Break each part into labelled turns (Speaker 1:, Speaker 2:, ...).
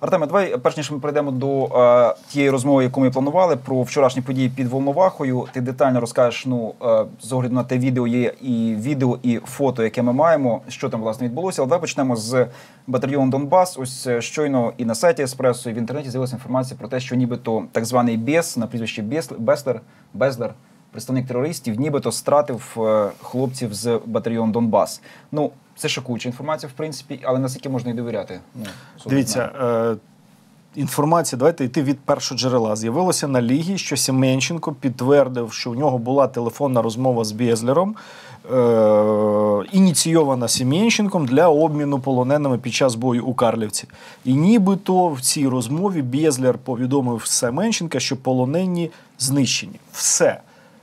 Speaker 1: Артеме, давай перш ніж ми перейдемо до е, тієї розмови, яку ми планували про вчорашні події під Волновахою. Ти детально розкажеш ну е, з огляду на те відео є і відео, і фото, яке ми маємо, що там власне відбулося. Але давай почнемо з батальйону Донбас. Ось е, щойно і на сайті Еспресо, і в інтернеті з'явилася інформація про те, що нібито так званий Бес на прізвище Бес, Беслер, Безлер, представник терористів, нібито стратив е, хлопців з батальйону Донбас. Ну це шокуюча інформація, в принципі, але наскільки можна й довіряти? Ну,
Speaker 2: Дивіться, е, інформація, давайте йти від першого джерела. З'явилося на лігі, що Семенченко підтвердив, що у нього була телефонна розмова з Безлером, е, ініційована Семенченком для обміну полоненими під час бою у Карлівці. І нібито в цій розмові Безлер повідомив Семенченка, що полонені знищені. Все.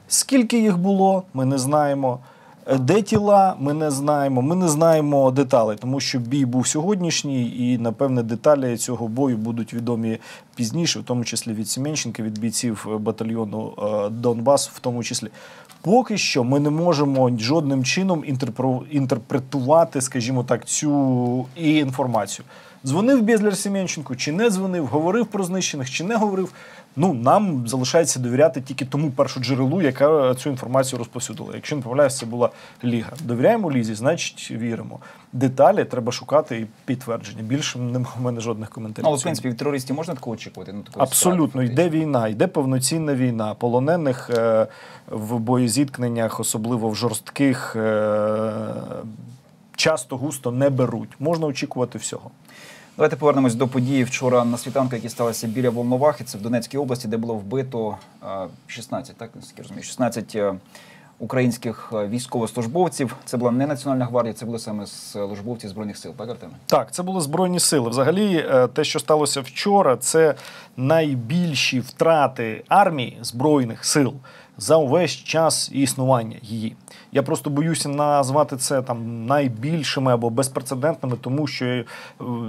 Speaker 2: Скільки їх було, ми не знаємо. Е, Де тіла, ми не знаємо. Ми не знаємо деталей, тому що бій був сьогоднішній, і напевне деталі цього бою будуть відомі пізніше, в тому числі від Сіменченка, від бійців е, батальйону е, Донбас, в тому числі. Поки що ми не можемо жодним чином інтерпретувати, скажімо так, цю і інформацію. Дзвонив Безлер Семенченку, чи не дзвонив, говорив про знищених, чи не говорив. Ну, нам залишається довіряти тільки тому першу джерелу, яка цю інформацію розповсюдила. Якщо не помиляюсь, це була Ліга. Довіряємо Лізі, значить віримо. Деталі треба шукати і підтвердження. Більше немає в мене жодних коментарів.
Speaker 1: Ну, але, в принципі, від терористів можна такого очікувати? Ну, такої
Speaker 2: Абсолютно,
Speaker 1: ситуації,
Speaker 2: йде війна, йде повноцінна війна. Полонених е, в боєзіткненнях, особливо в жорстких, е, часто густо не беруть. Можна очікувати всього.
Speaker 1: Давайте повернемось до події вчора на світанку, які сталися біля Волновахи. Це в Донецькій області, де було вбито е, 16, так розумію, 16 е, українських е, військовослужбовців. Це була не Національна гвардія, це були саме службовці збройних сил. Так, Артеме?
Speaker 2: Так, це були збройні сили. Взагалі, е, те, що сталося вчора, це найбільші втрати армії збройних сил за увесь час існування її. Я просто боюся назвати це там найбільшими або безпрецедентними, тому що е,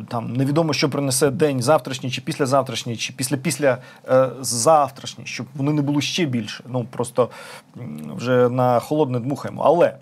Speaker 2: там невідомо, що принесе день завтрашній, чи післязавтрашній, чи після після е, завтрашній, щоб вони не було ще більше. Ну просто вже на холодне дмухаємо. Але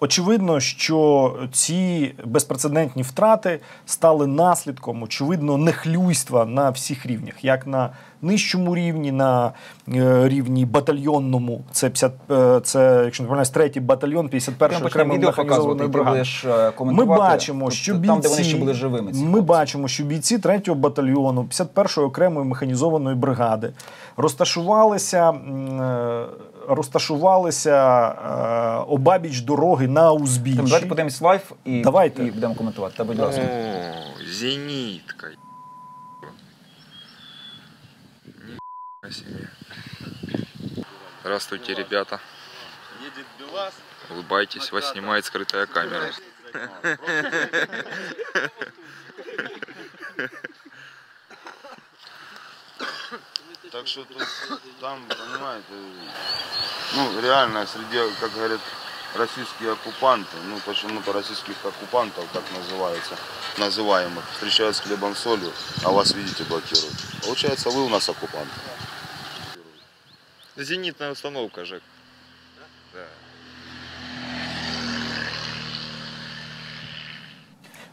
Speaker 2: Очевидно, що ці безпрецедентні втрати стали наслідком, очевидно, нехлюйства на всіх рівнях, як на нижчому рівні, на е, рівні батальйонному. Це 50, е, це, якщо не помиляюсь, третій батальйон, 51
Speaker 1: Прямо почнемо
Speaker 2: окремої механізованої бригади.
Speaker 1: е,
Speaker 2: Ми бачимо, що
Speaker 1: там, де вони ще були живими. Ці
Speaker 2: ми
Speaker 1: хлопці.
Speaker 2: бачимо, що бійці 3-го батальйону 51-ї окремої механізованої бригади розташувалися, е, розташувалися е, обабіч дороги на
Speaker 1: Тому
Speaker 2: узбіччі.
Speaker 1: Давайте подивимось лайв і,
Speaker 2: Давайте.
Speaker 1: і будемо коментувати. Та, будь ласка.
Speaker 3: О, зенитка. Нихуя. Здравствуйте, ребята. Улыбайтесь, вас снимает скрытая камера.
Speaker 4: Так что тут, там, понимаете, ну, реально, среди, как говорят, российские оккупанты, ну, почему-то российских оккупантов, как называется, называемых, встречают с хлебом солью, а вас, видите, блокируют. Получается, вы у нас оккупанты.
Speaker 3: Зенитная установка, Жек. Да.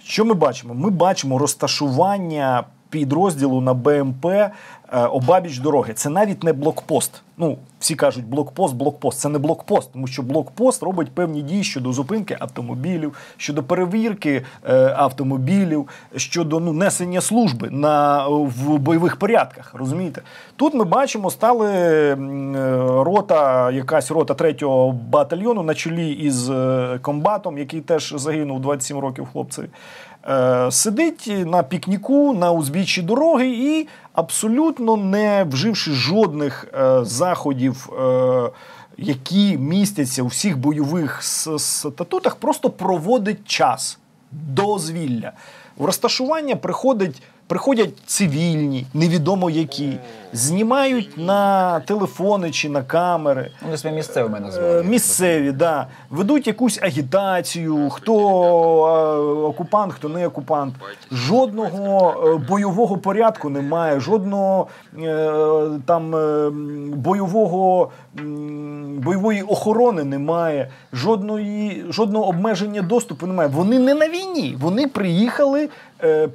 Speaker 2: Що ми бачимо? Ми бачимо розташування підрозділу на БМП е, обабіч дороги. Це навіть не блокпост. Ну, всі кажуть блокпост, блокпост. Це не блокпост, тому що блокпост робить певні дії щодо зупинки автомобілів, щодо перевірки е, автомобілів, щодо ну, несення служби на, в бойових порядках. Розумієте? Тут ми бачимо, стали е, рота, якась рота 3-го батальйону на чолі із е, комбатом, який теж загинув 27 років хлопцеві. Е, сидить на пікніку на узбіччі дороги і абсолютно не вживши жодних е, заходів, е, які містяться у всіх бойових статутах, просто проводить час дозвілля. В розташування приходить, приходять цивільні, невідомо які, знімають на телефони чи на камери.
Speaker 1: Вони себе місцевими
Speaker 2: Е,
Speaker 1: назвали.
Speaker 2: Місцеві, да. ведуть якусь агітацію, хто е, окупант, хто не окупант. Жодного е, бойового порядку немає, жодного е, там е, бойового бойової охорони немає, жодної, жодного обмеження доступу немає. Вони не на війні. Вони приїхали е,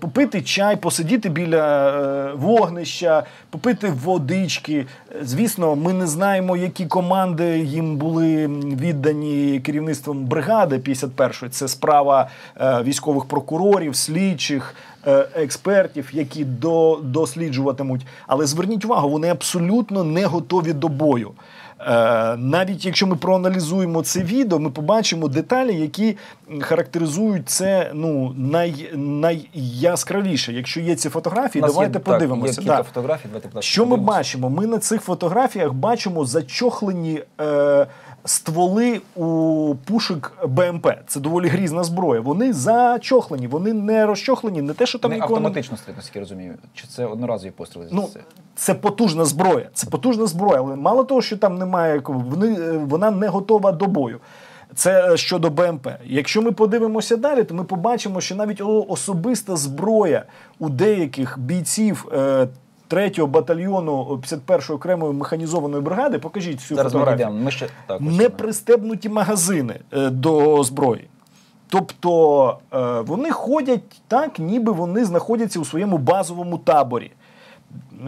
Speaker 2: попити чай, посидіти біля е, вогнища, попити водички. Е, Звісно, ми не знаємо, які команди їм були віддані керівництвом бригади 51-ї. Це справа е, військових прокурорів, слідчих. е, Експертів, які до, досліджуватимуть, але зверніть увагу, вони абсолютно не готові до бою. Е, навіть якщо ми проаналізуємо це відео, ми побачимо деталі, які характеризують це ну най, найяскравіше. Якщо є ці фотографії, давайте
Speaker 1: є, так,
Speaker 2: подивимося.
Speaker 1: Є кілька фотографій, давайте,
Speaker 2: Що ми бачимо? Ми на цих фотографіях бачимо зачохлені е, стволи у пушек БМП. Це доволі грізна зброя. Вони зачохлені, вони не розчохлені, не те, що там
Speaker 1: не
Speaker 2: нікого
Speaker 1: автоматично стріляти, наскільки розумію. Чи це одноразові постріли?
Speaker 2: Ну,
Speaker 1: Це-
Speaker 2: потужна зброя. Це потужна зброя, але мало того, що там немає, вони, е, вона не готова до бою. Це е, щодо БМП. Якщо ми подивимося далі, то ми побачимо, що навіть особиста зброя у деяких бійців. Е, 3-го батальйону 51-ї окремої механізованої бригади, покажіть цю
Speaker 1: Зараз
Speaker 2: фотографію
Speaker 1: йдемо. Ми ще так,
Speaker 2: не пристебнуті магазини е, до зброї. Тобто е, вони ходять так, ніби вони знаходяться у своєму базовому таборі.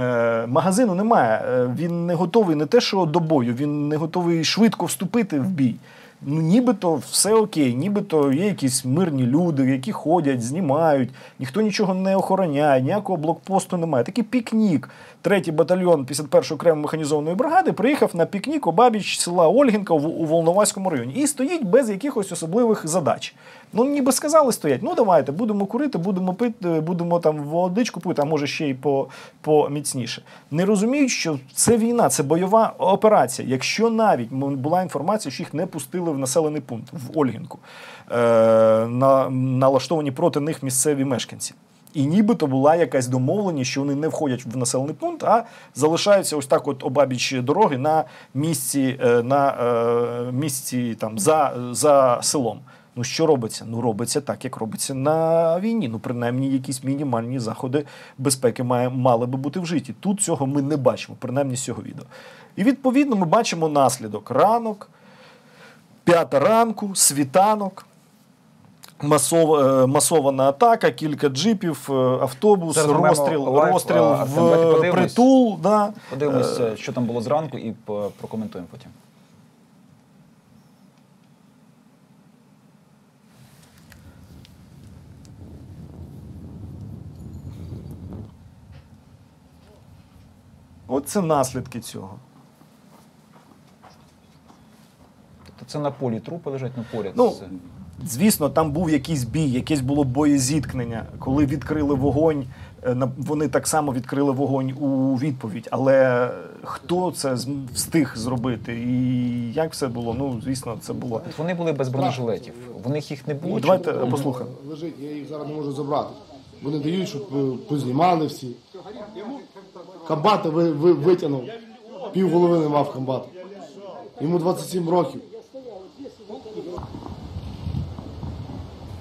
Speaker 2: Е, магазину немає. Е, Він не готовий не те, що до бою, він не готовий швидко вступити в бій. Ну, нібито все окей, нібито є якісь мирні люди, які ходять, знімають, ніхто нічого не охороняє, ніякого блокпосту немає. Такий пікнік. Третій батальйон 51-ї окремої механізованої бригади приїхав на пікнік обабіч села Ольгінка у у Волноваському районі і стоїть без якихось особливих задач. Ну, ніби сказали стоять, ну давайте, будемо курити, будемо пити, будемо там водичку пити, а може ще й по, поміцніше. Не розуміють, що це війна, це бойова операція. Якщо навіть була інформація, що їх не пустили в населений пункт в Ольгінку, е, на, налаштовані проти них місцеві мешканці. І нібито була якась домовленість, що вони не входять в населений пункт, а залишаються ось так, от обабіч дороги на місці, е, на е, місці там за, за селом. Ну що робиться? Ну робиться так, як робиться на війні. Ну, принаймні, якісь мінімальні заходи безпеки має, мали би бути вжиті. Тут цього ми не бачимо, принаймні з цього відео. І відповідно ми бачимо наслідок ранок, п'ята ранку, світанок. Масов, е, масована атака, кілька джипів, е, автобус,
Speaker 1: Зараз
Speaker 2: розстріл,
Speaker 1: лайв,
Speaker 2: розстріл
Speaker 1: а,
Speaker 2: в
Speaker 1: подивимось.
Speaker 2: притул. Да.
Speaker 1: Подивимося,
Speaker 2: Е,
Speaker 1: що там було зранку, і прокоментуємо потім.
Speaker 2: От це наслідки цього.
Speaker 1: Тобто це на полі трупи лежать, ну поряд.
Speaker 2: Ну,
Speaker 1: з-
Speaker 2: Звісно, там був якийсь бій, якесь було боєзіткнення. Коли відкрили вогонь, е, вони так само відкрили вогонь у відповідь. Але хто це встиг зробити? І як все було? Ну, звісно, це було.
Speaker 1: Вони були без бронежилетів. В них їх не було.
Speaker 2: Давайте послухаємо.
Speaker 5: лежить, я їх зараз не можу забрати. Вони дають, щоб е, познімали всі. Комбата ви, ви, витягнув. Пів голови не мав комбата. Йому 27 років.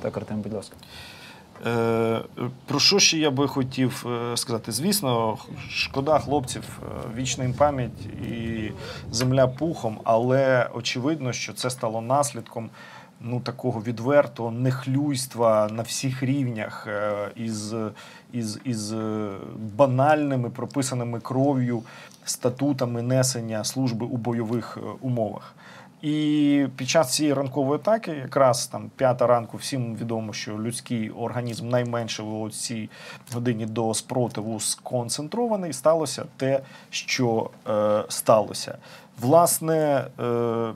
Speaker 1: Так, Артем, будь ласка.
Speaker 2: Е, про що ще я би хотів е, сказати? Звісно, шкода хлопців, е, вічна їм пам'ять і земля пухом, але очевидно, що це стало наслідком ну, такого відвертого нехлюйства на всіх рівнях е, із, із, із е, банальними прописаними кров'ю статутами несення служби у бойових е, умовах. І під час цієї ранкової атаки, якраз там п'ята ранку, всім відомо, що людський організм найменше у цій годині до спротиву сконцентрований, сталося те, що е, сталося. Власне, е,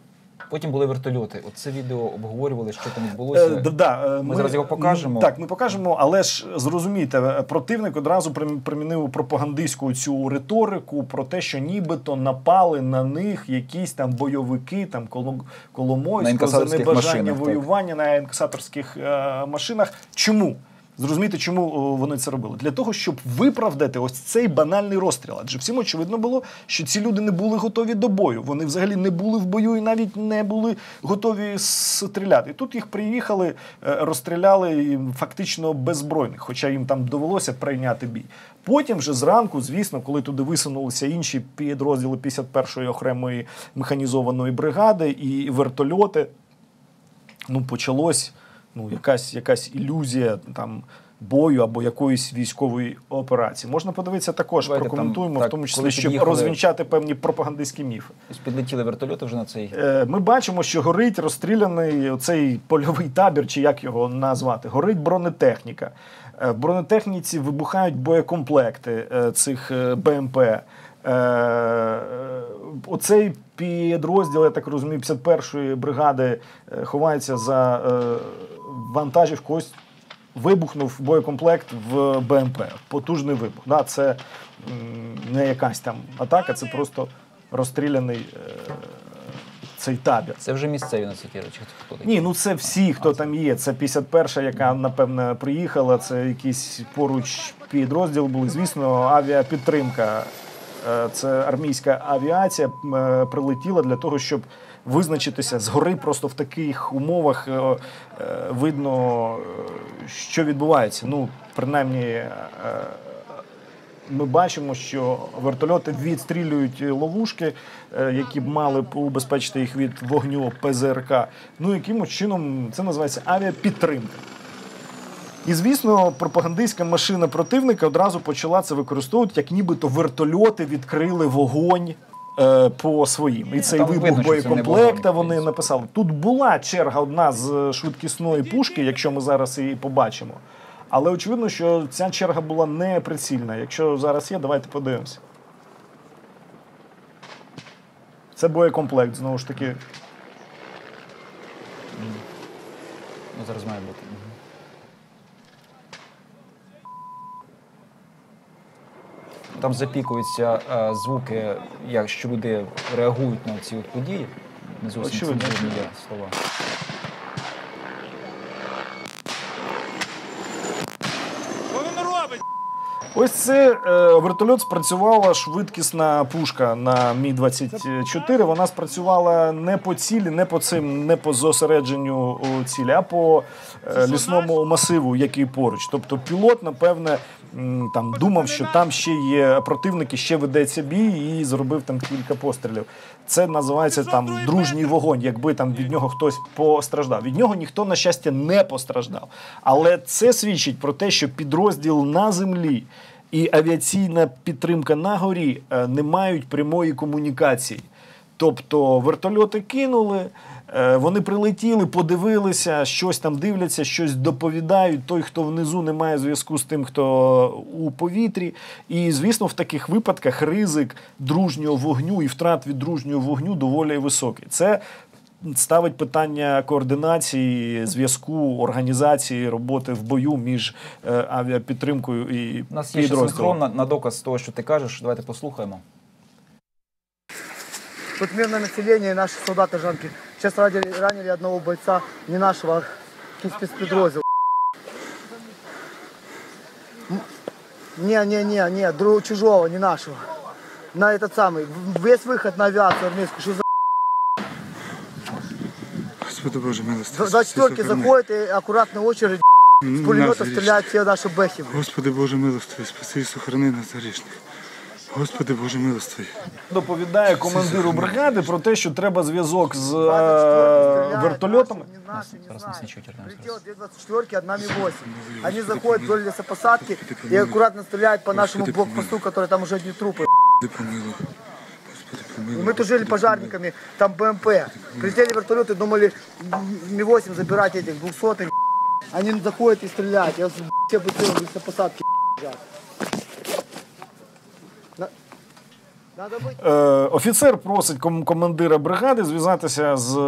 Speaker 1: Потім були вертольоти. Оце відео обговорювали, що там
Speaker 2: Е,
Speaker 1: відбулося.
Speaker 2: да, да, е,
Speaker 1: Ми зараз його покажемо.
Speaker 2: Так, ми покажемо, але ж зрозумійте, е, противник одразу примінив пропагандистську цю риторику про те, що нібито напали на них якісь там бойовики, там Коло- Коломойського, за небажання
Speaker 1: машинах, так.
Speaker 2: воювання на інкасаторських е, машинах. Чому? Зрозуміти, чому вони це робили? Для того, щоб виправдати ось цей банальний розстріл. Адже всім очевидно було, що ці люди не були готові до бою. Вони взагалі не були в бою і навіть не були готові стріляти. І тут їх приїхали, е, розстріляли фактично беззбройних, хоча їм там довелося прийняти бій. Потім вже зранку, звісно, коли туди висунулися інші підрозділи 51-ї окремої механізованої бригади і вертольоти, ну, почалось ну, якась, якась ілюзія там бою або якоїсь військової операції. Можна подивитися також,
Speaker 1: Давайте
Speaker 2: прокоментуємо,
Speaker 1: там,
Speaker 2: в тому числі, щоб
Speaker 1: під'їхали-
Speaker 2: розвінчати певні пропагандистські міфи.
Speaker 1: Ось підлетіли вертольоти вже на цей.
Speaker 2: Е, Ми бачимо, що горить розстріляний оцей польовий табір, чи як його назвати. Горить бронетехніка. Е, В бронетехніці вибухають боєкомплекти е, цих БМП. Е, Оцей підрозділ, я так розумію, 51-ї бригади е, ховається за е, вантажівку. Вибухнув боєкомплект в БМП. Потужний вибух. Да, це не якась там атака, це просто розстріляний е, цей табір.
Speaker 1: Це вже місцеві на ці речі. Хто?
Speaker 2: Ні, ну це всі, хто там є. Це 51-ша, яка напевно приїхала. Це якийсь поруч підрозділ були. Звісно, авіапідтримка. Е, Це армійська авіація е, прилетіла для того, щоб визначитися згори. Просто в таких умовах е, видно, що відбувається. Ну, принаймні. ми бачимо, що вертольоти відстрілюють ловушки, які б мали убезпечити їх від вогню ПЗРК. Ну, якимось чином це називається авіапідтримка. І, звісно, пропагандистська машина противника одразу почала це використовувати, як нібито вертольоти відкрили вогонь. е, По своїм, і цей
Speaker 1: там
Speaker 2: вибух
Speaker 1: видно,
Speaker 2: боєкомплекта
Speaker 1: в
Speaker 2: вони написали. Тут була черга одна з швидкісної пушки, якщо ми зараз її побачимо. Але очевидно, що ця черга була не прицільна. Якщо зараз є, давайте подивимося. Це боєкомплект, знову ж таки.
Speaker 1: Ну, зараз має бути. Там запікуються е, звуки, як що люди реагують на ці от події. Не зовсім
Speaker 2: Очевидно.
Speaker 1: цензурні є слова.
Speaker 2: Ось це е, вертольот спрацювала швидкісна пушка на Мі 24 Вона спрацювала не по цілі, не по цим, не по зосередженню цілі, а по е, лісному масиву, який поруч. Тобто пілот, напевне, там думав, що там ще є противники, ще ведеться бій, і зробив там кілька пострілів. Це називається там дружній вогонь, якби там від нього хтось постраждав. Від нього ніхто, на щастя, не постраждав. Але це свідчить про те, що підрозділ на землі і авіаційна підтримка на горі е, не мають прямої комунікації. Тобто вертольоти кинули, вони прилетіли, подивилися, щось там дивляться, щось доповідають. Той, хто внизу, не має зв'язку з тим, хто у повітрі. І, звісно, в таких випадках ризик дружнього вогню і втрат від дружнього вогню доволі високий. Це ставить питання координації, зв'язку, організації роботи в бою між е, авіапідтримкою і
Speaker 1: У нас є ще синхрон на, на доказ того, що ти кажеш. Давайте послухаємо.
Speaker 6: Тут мирное население и наши солдаты жанки. Сейчас ранили, ранили одного бойца, не нашего, а каких спецподроздел. М, Не, не, не, не, другого, чужого, не нашего. На этот самый, весь выход на авиацию армейскую. Что за
Speaker 7: Господи Боже, милости.
Speaker 6: за четверки заходит и аккуратно очередь с пулемета стреляют все наши бэхи.
Speaker 7: Господи Боже, милостивий, спаси і сохрани нас грішних. Господи Боже, милостивий.
Speaker 2: Доповідає командиру бригади про те, що треба зв'язок з е,
Speaker 6: 24 стреляют,
Speaker 2: вертольотами.
Speaker 6: наши, Не наши, не
Speaker 1: Зараз
Speaker 6: знаю.
Speaker 1: наснічують Артем.
Speaker 6: Прилетело две 24 одна Ми-8. Они заходят вдоль лесопосадки и аккуратно стреляют по нашему
Speaker 7: Господи,
Speaker 6: блокпосту, который там уже одни трупы.
Speaker 7: Ти помилуй. Господи, помилуй.
Speaker 6: И мы тужили
Speaker 7: Господи,
Speaker 6: пожарниками, там БМП. Прилетели вертолеты, думали Ми-8 забирать этих 200 Они заходят и стреляют. Я все быстрее в лесопосадке лежат.
Speaker 2: Офіцер просить командира бригади зв'язатися з, е,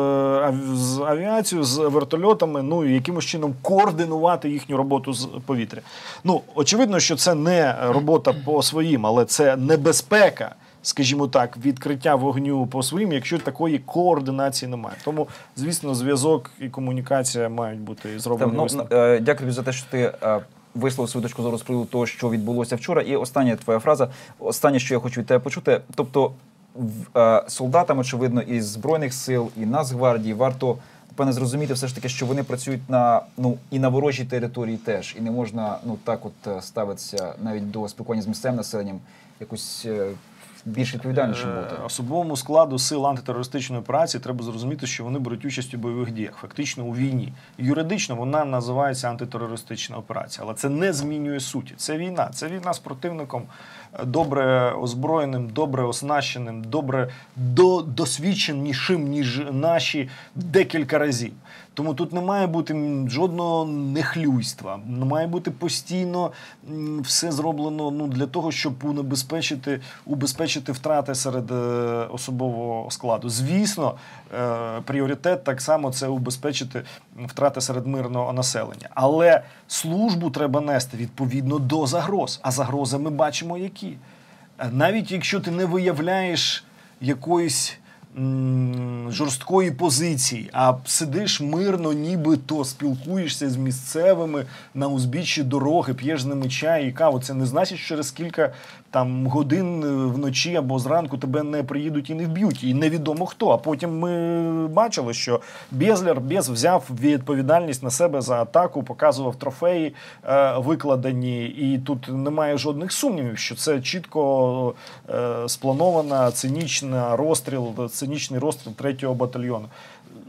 Speaker 2: ав- з авіацією, з вертольотами, ну і якимось чином координувати їхню роботу з повітря. Ну, очевидно, що це не робота по своїм, але це небезпека. Скажімо так, відкриття вогню по своїм, якщо такої координації немає. Тому, звісно, зв'язок і комунікація мають бути зроблені.
Speaker 1: Там, ну, е, дякую за те, що ти е, висловив свою точку зору з приводу того, що відбулося вчора. І остання твоя фраза, останнє, що я хочу від тебе почути. Тобто, е, солдатам, очевидно, із Збройних сил, і Нацгвардії варто. певне зрозуміти все ж таки, що вони працюють на ну і на ворожій території теж, і не можна ну так, от е, ставитися навіть до спілкування з місцевим населенням, якось е, більш відповідальніше бути.
Speaker 2: Особовому складу сил антитерористичної операції треба зрозуміти, що вони беруть участь у бойових діях, фактично у війні. Юридично вона називається антитерористична операція, але це не змінює суті. Це війна. Це війна з противником добре озброєним, добре оснащеним, добре до, досвідченішим, ніж наші декілька разів. Тому тут не має бути жодного нехлюйства, не має бути постійно все зроблено ну, для того, щоб унебезпечити, убезпечити втрати серед е, особового складу. Звісно, е, пріоритет так само це убезпечити втрати серед мирного населення. Але службу треба нести відповідно до загроз. А загрози ми бачимо які. Е, Навіть якщо ти не виявляєш якоїсь жорсткої позиції, а сидиш мирно, нібито спілкуєшся з місцевими на узбіччі дороги, п'єш з ними чай і каву. Це не значить, що через кілька там годин е, вночі або зранку тебе не приїдуть і не вб'ють, і невідомо хто. А потім ми бачили, що Безлер без взяв відповідальність на себе за атаку, показував трофеї е, викладені, і тут немає жодних сумнівів, що це чітко е, спланована цинічна розстріл, цинічний розстріл третього батальйону.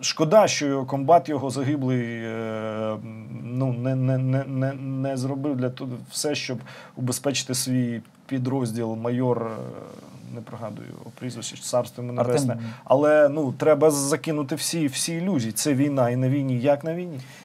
Speaker 2: Шкода, що комбат його загиблий е, ну, не, не, не, не, не зробив для того все, щоб убезпечити свій підрозділ майор. е, Не пригадую прізвище, царство йому
Speaker 1: Артем.
Speaker 2: небесне. Але ну треба закинути всі, всі ілюзії. Це війна, і на війні як на війні.